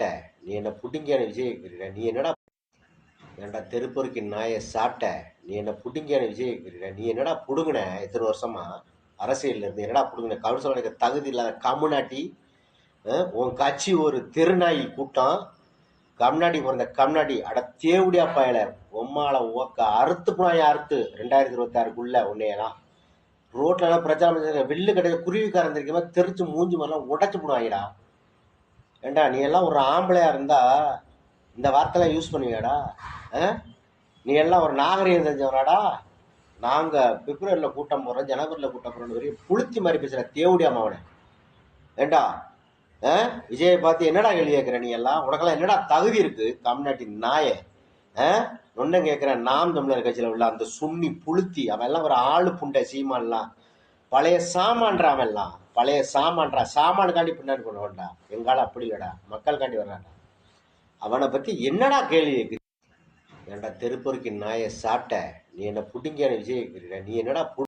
சாப்பிட்ட நீ என்ன புடுங்கியான விஜய் நீ என்னடா ஏன்டா தெருப்பொறுக்கி நாயை சாப்பிட்ட நீ என்ன புடுங்கியான விஜய் நீ என்னடா புடுங்கின? இத்தனை வருஷமா அரசியல்ல இருந்து என்னடா புடுங்கின? கவுன்சிலருக்கு தகுதி இல்லாத கம்முனாட்டி உன் கட்சி ஒரு திருநாயி கூட்டம். கம்னாடி பிறந்த கம்னாடி அட தேவடியா பயல உம்மால ஓக்க அறுத்து புனாய அறுத்து? ரெண்டாயிரத்தி இருபத்தாறுக்குள்ள உன்னையெல்லாம் ரோட்லலாம் பிரச்சாரம் வில்லு கிடையாது குருவிக்காரன் தெரியுமா? தெரிச்சு மூஞ்சி மாதிரிலாம் உடச்சு புனாயிடா. ஏண்டா நீ எல்லாம் ஒரு ஆம்பளையாக இருந்தா இந்த வார்த்தைலாம் யூஸ் பண்ணுவியாடா ஆ? நீ எல்லாம் ஒரு நாகரிகம் தெரிஞ்சவனாடா. நாங்கள் பிப்ரவரியில் கூட்டம் போகிறோம் ஜனவரியில் கூட்டம் போகிறோம்னு வரையும் புளுத்தி மாதிரி பேசுகிற தேவடியா மாவனே ஏண்டா ஆ? விஜயை பார்த்து என்னடா கேள்வி கேட்குற நீ எல்லாம்? உனக்கெல்லாம் என்னடா தகுதி இருக்கு? தமிழ்நாட்டின் நாயே ஒன்றும் கேட்குறேன் நாம் தமிழர் கட்சியில் உள்ள அந்த சுண்ணி புளுத்தி அவன் எல்லாம் ஒரு ஆளு புண்டை சீமான்லாம். பழைய சாமான்றா அவன் எல்லாம். பழைய சாமான்டா சாமானுக்காண்டி பின்னாடி கொண்டு வரண்டா எங்கால அப்படி இல்லடா. மக்களுக்காண்டி வர்றான்டா. அவனை பற்றி என்னடா கேள்வி கேட்குறீங்க ஏன்டா தெருப்பொறுக்கி நாயை சாப்பிட்ட நீ என்ன புடுங்கியான விஜய் கேட்குற நீ என்னடா